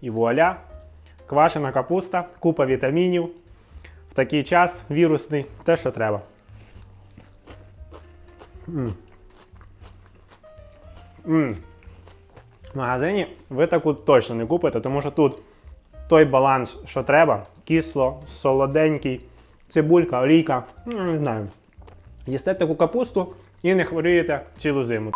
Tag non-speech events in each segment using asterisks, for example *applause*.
І вуаля, квашена капуста, купа вітамінів. В такий час вірусний, те, що треба. М. М. В магазині ви таку точно не купите, тому що тут той баланс, що треба: кисло, солоденький, цибулька, олійка. Ну, не знаю. Їсте таку капусту і не хворієте цілу зиму.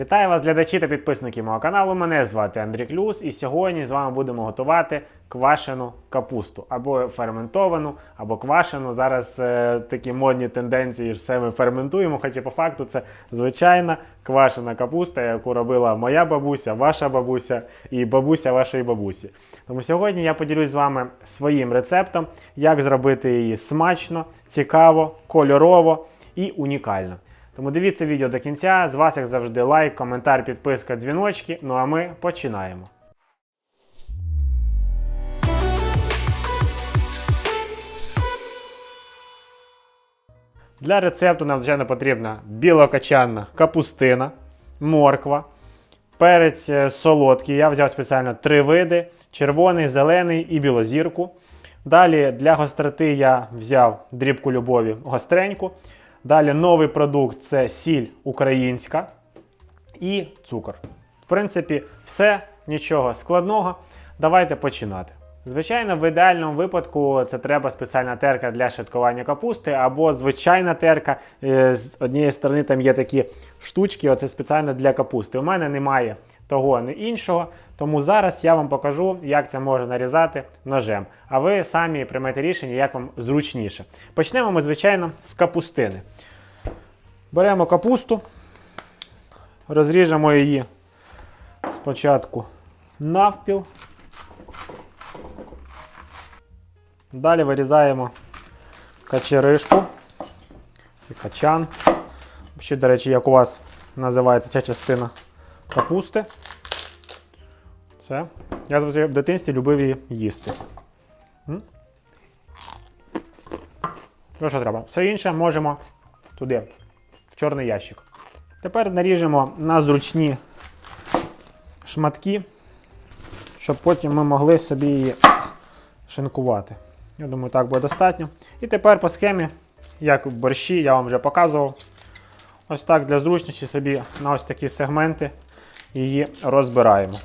Вітаю вас, глядачі та підписники мого каналу. Мене звати Андрій Клюс, і сьогодні з вами будемо готувати квашену капусту або ферментовану, або квашену. Зараз е, такі модні тенденції, все ми ферментуємо. Хоча по факту це звичайна квашена капуста, яку робила моя бабуся, ваша бабуся і бабуся вашої бабусі. Тому сьогодні я поділюсь з вами своїм рецептом, як зробити її смачно, цікаво, кольорово і унікально. Тому дивіться відео до кінця. З вас, як завжди, лайк, коментар, підписка, дзвіночки. Ну а ми починаємо. Для рецепту нам, звичайно, потрібна білокачанна капустина, морква, перець е, солодкий. Я взяв спеціально три види: червоний, зелений і білозірку. Далі для гостроти я взяв дрібку любові гостреньку. Далі новий продукт це сіль українська і цукор. В принципі, все, нічого складного. Давайте починати. Звичайно, в ідеальному випадку це треба спеціальна терка для шаткування капусти або звичайна терка. Е, З однієї сторони там є такі штучки, оце спеціально для капусти. У мене немає того ні іншого, тому зараз я вам покажу, як це можна нарізати ножем. А ви самі приймете рішення, як вам зручніше. Почнемо ми, звичайно, з капустини. Беремо капусту, розріжемо її спочатку навпіл. Далі вирізаємо качеришку і качан. Ще, до речі, як у вас називається ця частина капусти. Це. Я завжди в дитинстві любив її їсти. Ну, що треба? Все інше можемо туди, в чорний ящик. Тепер наріжемо на зручні шматки, щоб потім ми могли собі її шинкувати. Я думаю, так буде достатньо. І тепер по схемі, як в борщі, я вам вже показував. Ось так для зручності собі на ось такі сегменти її розбираємо.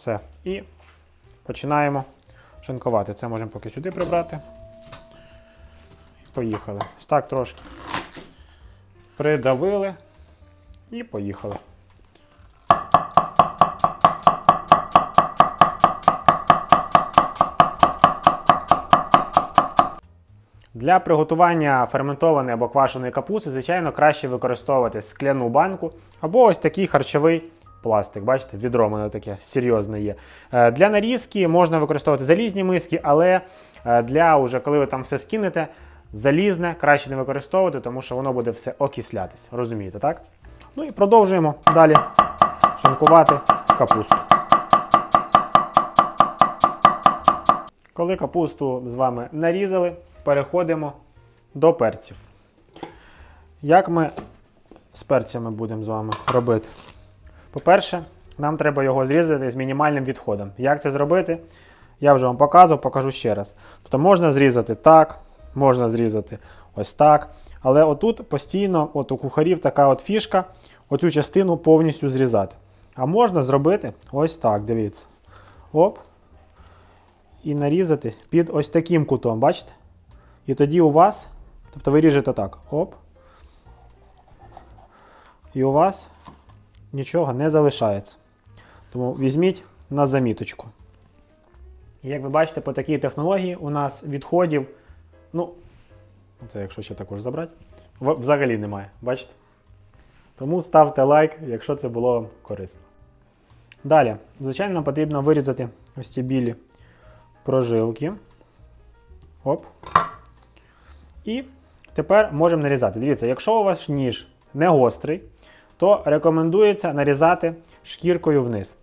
Все. І починаємо шинкувати. Це можемо поки сюди прибрати. Поїхали. Ось так трошки придавили і поїхали. Для приготування ферментованої або квашеної капусти, звичайно, краще використовувати скляну банку або ось такий харчовий пластик. Бачите, відро у мене таке серйозне є. Е, Для нарізки можна використовувати залізні миски, але е, для уже коли ви там все скинете, залізне краще не використовувати, тому що воно буде все окислятись. Розумієте, так? Ну і продовжуємо далі шинкувати капусту. Коли капусту з вами нарізали, переходимо до перців. Як ми з перцями будемо з вами робити? По-перше, нам треба його зрізати з мінімальним відходом. Як це зробити? Я вже вам показував, покажу ще раз. Тобто можна зрізати так, можна зрізати ось так. Але отут постійно, от у кухарів така от фішка, оцю частину повністю зрізати. А можна зробити ось так, дивіться. Оп. І нарізати під ось таким кутом, бачите? І тоді у вас, тобто ви ріжете так, оп. І у вас нічого не залишається. Тому візьміть на заміточку. І як ви бачите, по такій технології у нас відходів, ну, це якщо ще також забрати, взагалі немає. Бачите? Тому ставте лайк, якщо це було вам корисно. Далі, звичайно, нам потрібно вирізати ось ці білі прожилки. Оп. І тепер можемо нарізати. Дивіться, якщо у вас ніж не гострий, то рекомендується нарізати шкіркою вниз.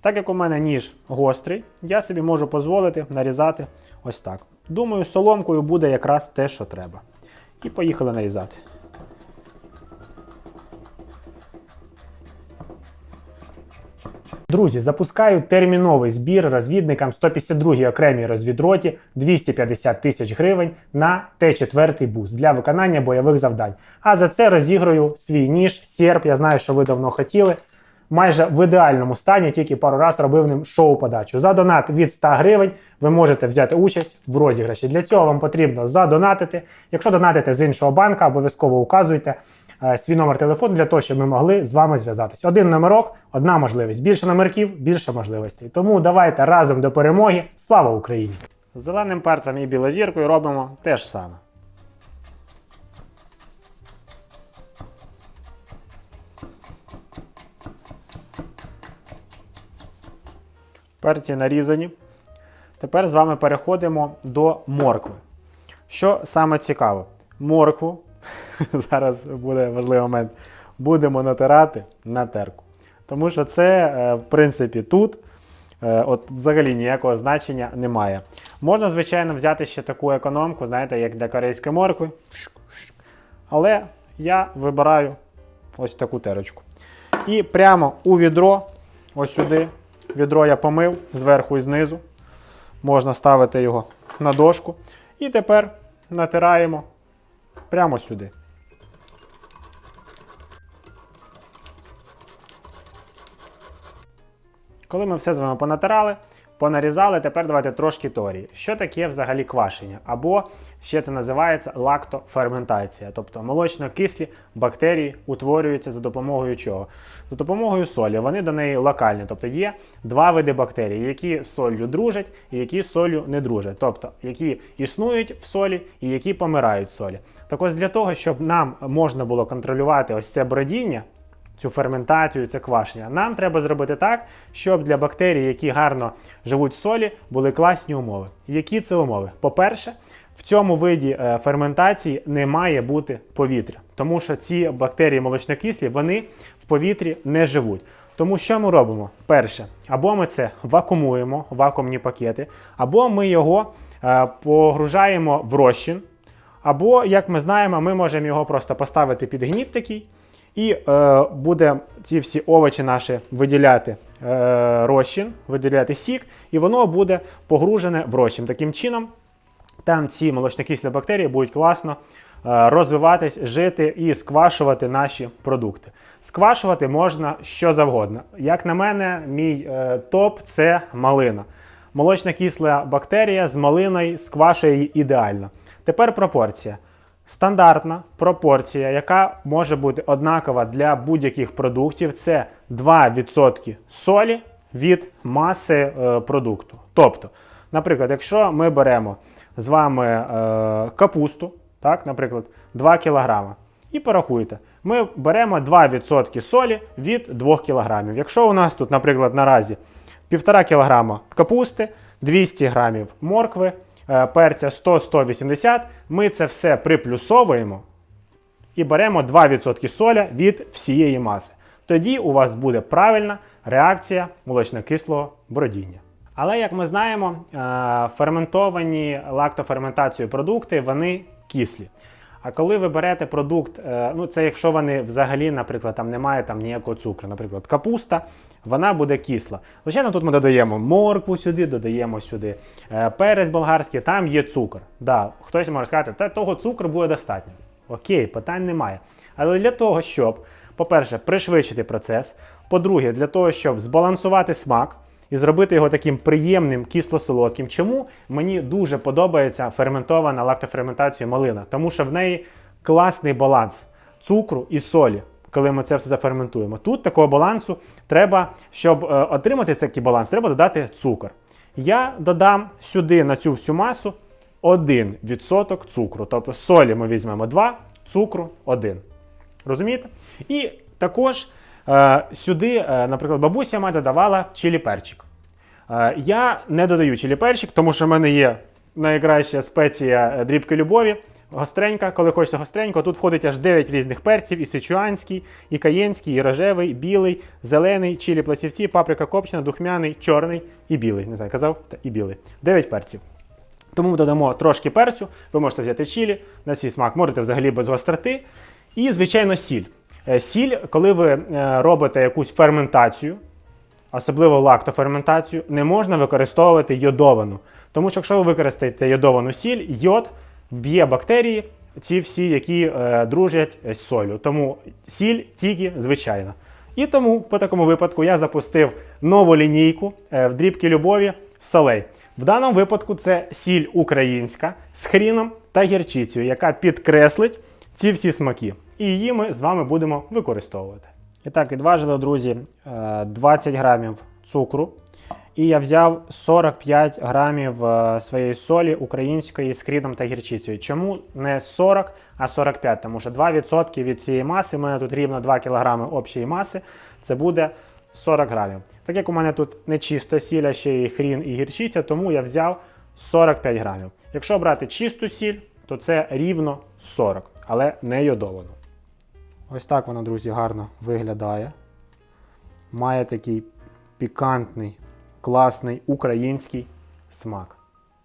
Так як у мене ніж гострий, я собі можу дозволити нарізати ось так. Думаю, соломкою буде якраз те, що треба. І поїхали нарізати. Друзі, запускаю терміновий збір розвідникам 152-й окремій розвідроті 250 тисяч гривень на Т4 бус для виконання бойових завдань. А за це розіграю свій ніж, серп. Я знаю, що ви давно хотіли. Майже в ідеальному стані, тільки пару раз робив ним шоу-подачу. За донат від 100 гривень ви можете взяти участь в розіграші. Для цього вам потрібно задонатити. Якщо донатите з іншого банка, обов'язково указуйте е, свій номер телефону для того, щоб ми могли з вами зв'язатись. Один номерок, одна можливість. Більше номерків, більше можливостей. Тому давайте разом до перемоги. Слава Україні! Зеленим перцем і білозіркою робимо те ж саме. Перці нарізані. Тепер з вами переходимо до моркви. Що саме цікаво, моркву, *laughs* зараз буде важливий момент, будемо натирати на терку. Тому що це, е, в принципі, тут е, от взагалі ніякого значення немає. Можна, звичайно, взяти ще таку економку, знаєте, як для корейської моркви. Але я вибираю ось таку терочку. І прямо у відро, ось сюди, відро я помив зверху і знизу. Можна ставити його на дошку. І тепер натираємо прямо сюди. Коли ми все з вами понатирали, понарізали, тепер давайте трошки теорії. Що таке взагалі квашення? Або ще це називається лактоферментація. Тобто молочно-кислі бактерії утворюються за допомогою чого? За допомогою солі. Вони до неї локальні. Тобто є два види бактерій, які солью дружать і які солью не дружать. Тобто, які існують в солі і які помирають в солі. Так ось для того, щоб нам можна було контролювати ось це бродіння, цю ферментацію, це квашення. Нам треба зробити так, щоб для бактерій, які гарно живуть в солі, були класні умови. Які це умови? По-перше, в цьому виді е, ферментації не має бути повітря, тому що ці бактерії молочнокислі вони в повітрі не живуть. Тому що ми робимо? Перше, або ми це вакуумуємо, вакуумні пакети, або ми його е, погружаємо в розчин, або, як ми знаємо, ми можемо його просто поставити під гніт такий. І е, буде ці всі овочі наші виділяти е, розчин, виділяти сік, і воно буде погружене в розчин. Таким чином, там ці молочнокислі бактерії будуть класно е, розвиватись, жити і сквашувати наші продукти. Сквашувати можна що завгодно. Як на мене, мій е, топ це малина. Молочна кисла бактерія з малиною сквашує її ідеально. Тепер пропорція. Стандартна пропорція, яка може бути однакова для будь-яких продуктів, це 2% солі від маси е, продукту. Тобто, наприклад, якщо ми беремо з вами е, капусту, так, наприклад, 2 кг, і порахуйте, ми беремо 2% солі від 2 кг. Якщо у нас тут, наприклад, наразі 1,5 кг капусти, 200 г моркви, перця 100-180, ми це все приплюсовуємо і беремо 2% соля від всієї маси. Тоді у вас буде правильна реакція молочнокислого бродіння. Але, як ми знаємо, е, ферментовані лактоферментацією продукти вони кислі. А коли ви берете продукт, е, ну це якщо вони взагалі, наприклад, там немає там ніякого цукру, наприклад, капуста, вона буде кисла. Звичайно, тут ми додаємо моркву сюди, додаємо сюди е, перець болгарський, там є цукор. Да, Хтось може сказати, та того цукру буде достатньо. Окей, питань немає. Але для того, щоб, по-перше, пришвидшити процес, по-друге, для того, щоб збалансувати смак і зробити його таким приємним кисло-солодким. Чому мені дуже подобається ферментована лактоферментація малина? Тому що в неї класний баланс цукру і солі. Коли ми це все заферментуємо. Тут такого балансу треба, щоб е, отримати такий баланс, треба додати цукор. Я додам сюди на цю всю масу 1% цукру. Тобто солі ми візьмемо 2, цукру 1. Розумієте? І також сюди, е, наприклад, бабуся моя додавала чилі-перчик. Е, я не додаю чилі-перчик, тому що в мене є найкраща спеція е, дрібки любові. Гостренька, коли хочеться гостренько, тут входить аж 9 різних перців: і сичуанський, і каєнський, і рожевий, і білий, зелений, чилі пластівці, паприка копчена, духмяний, чорний і білий. Не знаю, казав, та і білий. 9 перців. Тому ми додамо трошки перцю, ви можете взяти чилі на свій смак, можете взагалі без гостроти. І, звичайно, сіль. Е, Сіль, коли ви е, робите якусь ферментацію, особливо лактоферментацію, не можна використовувати йодовану. Тому що якщо ви використаєте йодовану сіль, йод вб'є бактерії, ці всі, які е, дружать з солью. Тому сіль тільки звичайна. І тому по такому випадку я запустив нову лінійку в дрібки любові солей. В даному випадку це сіль українська з хріном та гірчицею, яка підкреслить ці всі смаки. І її ми з вами будемо використовувати. І так, відважили, друзі, е, 20 грамів цукру. І я взяв 45 грамів е, своєї солі української з хріном та гірчицею. Чому не 40, а 45? Тому що 2% від цієї маси, у мене тут рівно 2 кг общої маси, це буде 40 грамів. Так як у мене тут не чисто сіль, а ще і хрін і гірчиця, тому я взяв 45 грамів. Якщо брати чисту сіль, то це рівно 40, але не йодовану. Ось так вона, друзі, гарно виглядає. Має такий пікантний, класний український смак.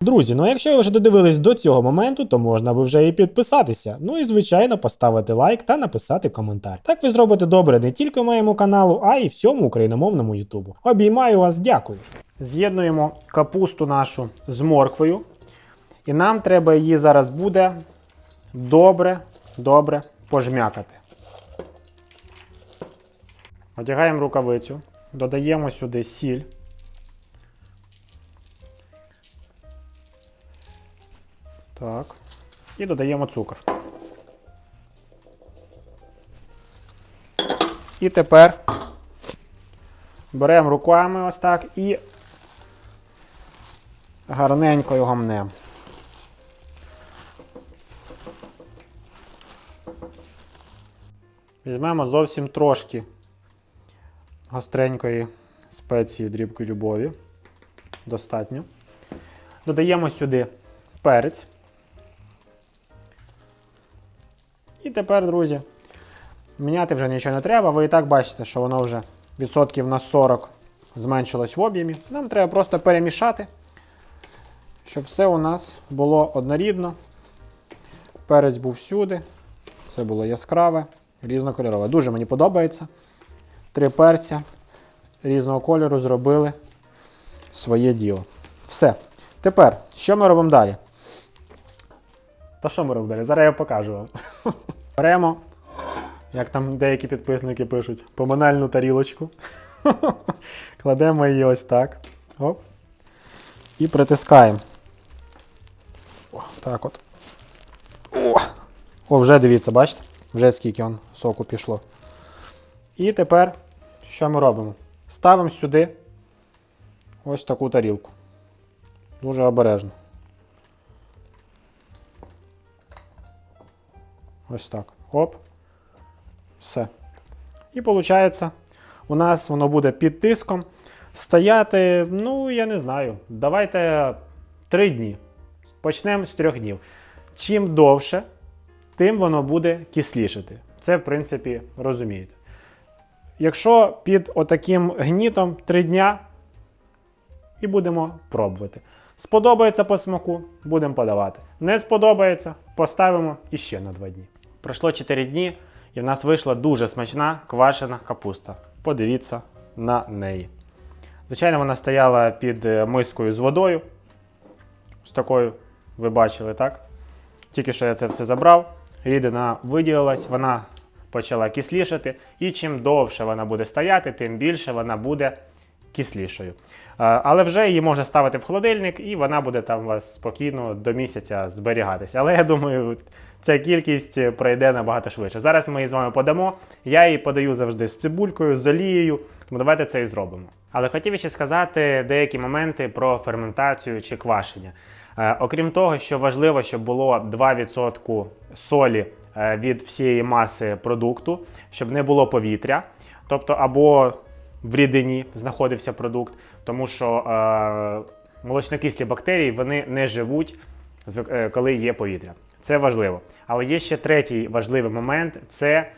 Друзі, ну якщо ви вже додивились до цього моменту, то можна би вже і підписатися. Ну і звичайно поставити лайк та написати коментар. Так ви зробите добре не тільки моєму каналу, а й всьому україномовному Ютубу. Обіймаю вас, дякую. З'єднуємо капусту нашу з морквою. І нам треба її зараз буде добре, добре пожмякати. Одягаємо рукавицю, додаємо сюди сіль. Так. І додаємо цукор. І тепер беремо руками ось так і гарненько його мнемо. Візьмемо зовсім трошки гостренької спеції дрібки любові. Достатньо. Додаємо сюди перець. І тепер, друзі, міняти вже нічого не треба. Ви і так бачите, що воно вже відсотків на 40 зменшилось в об'ємі. Нам треба просто перемішати, щоб все у нас було однорідно. Перець був всюди. Все було яскраве, різнокольорове. Дуже мені подобається. Три перця різного кольору зробили своє діло. Все. Тепер, що ми робимо далі? Та що ми робимо далі? Зараз я покажу вам. *laughs* Беремо, як там деякі підписники пишуть, поминальну тарілочку. *laughs* Кладемо її ось так. Оп. І притискаємо. Так от. О, О, вже дивіться, бачите? Вже скільки он соку пішло. І тепер що ми робимо? Ставимо сюди ось таку тарілку. Дуже обережно. Ось так. Оп. Все. І виходить, у нас воно буде під тиском стояти, ну, я не знаю. Давайте 3 дні. Почнемо з 3 днів. Чим довше, тим воно буде кислішати. Це, в принципі, розумієте. Якщо під отаким гнітом 3 дня, і будемо пробувати. Сподобається по смаку, будемо подавати. Не сподобається, поставимо іще на 2 дні. Пройшло 4 дні, і в нас вийшла дуже смачна квашена капуста. Подивіться на неї. Звичайно, вона стояла під е, мискою з водою. З такою, ви бачили, так? Тільки що я це все забрав, рідина виділилась, вона почала кислішати, і чим довше вона буде стояти, тим більше вона буде кислішою. Е, Але вже її можна ставити в холодильник, і вона буде там вас спокійно до місяця зберігатися. Але я думаю, ця кількість пройде набагато швидше. Зараз ми її з вами подамо. Я її подаю завжди з цибулькою, з олією, тому давайте це і зробимо. Але хотів ще сказати деякі моменти про ферментацію чи квашення. Е, Окрім того, що важливо, щоб було 2% солі е, від всієї маси продукту, щоб не було повітря, тобто або в рідині знаходився продукт, тому що е, молочнокислі бактерії вони не живуть, е, коли є повітря. Це важливо. Але є ще третій важливий момент це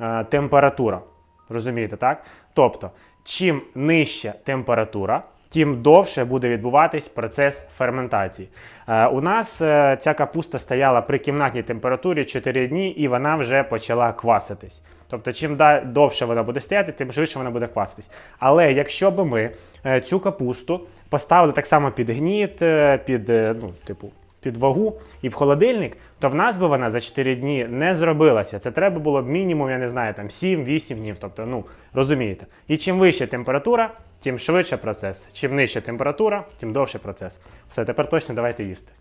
е, температура. Розумієте, так? Тобто, чим нижча температура, тим довше буде відбуватись процес ферментації. Е, у нас е, ця капуста стояла при кімнатній температурі 4 дні, і вона вже почала кваситись. Тобто, чим довше вона буде стояти, тим швидше вона буде кваситись. Але якщо б ми е, цю капусту поставили так само під гніт, під, ну, типу, під вагу і в холодильник, то в нас би вона за 4 дні не зробилася. Це треба було б мінімум, я не знаю, там 7-8 днів. Тобто, ну розумієте. І чим вища температура, тим швидше процес. Чим нижча температура, тим довше процес. Все, тепер точно давайте їсти.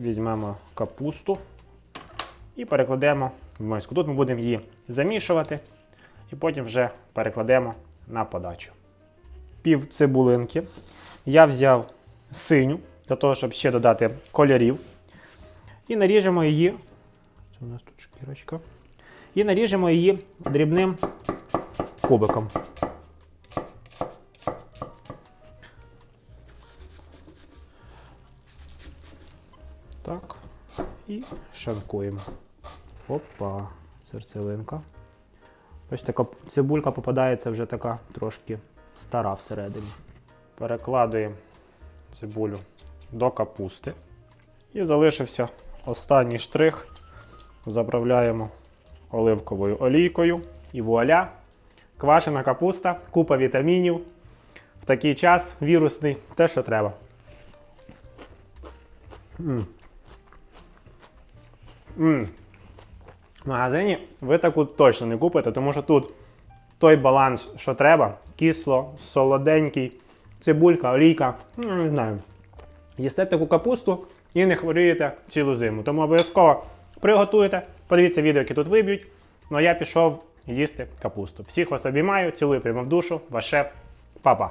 Візьмемо капусту і перекладемо в миску. Тут ми будемо її замішувати і потім вже перекладемо на подачу. Пів цибулинки. Я взяв синю для того, щоб ще додати кольорів. І наріжемо її. Це у нас тут шкірочка. І наріжемо її дрібним кубиком. Так. І шанкуємо. Опа, серцевинка. Ось така цибулька попадається вже така трошки стара всередині. Перекладуємо цибулю до капусти. І залишився останній штрих. Заправляємо оливковою олійкою. І вуаля! Квашена капуста, купа вітамінів. В такий час вірусний, те, що треба. М. М. В магазині ви таку точно не купите, тому що тут той баланс, що треба: кисло, солоденький, цибулька, олійка. Ну, не знаю. Їсте таку капусту і не хворієте цілу зиму. Тому обов'язково приготуйте. Подивіться відео, які тут виб'ють. Ну а я пішов їсти капусту. Всіх вас обіймаю, цілую прямо в душу, ваш шеф, папа.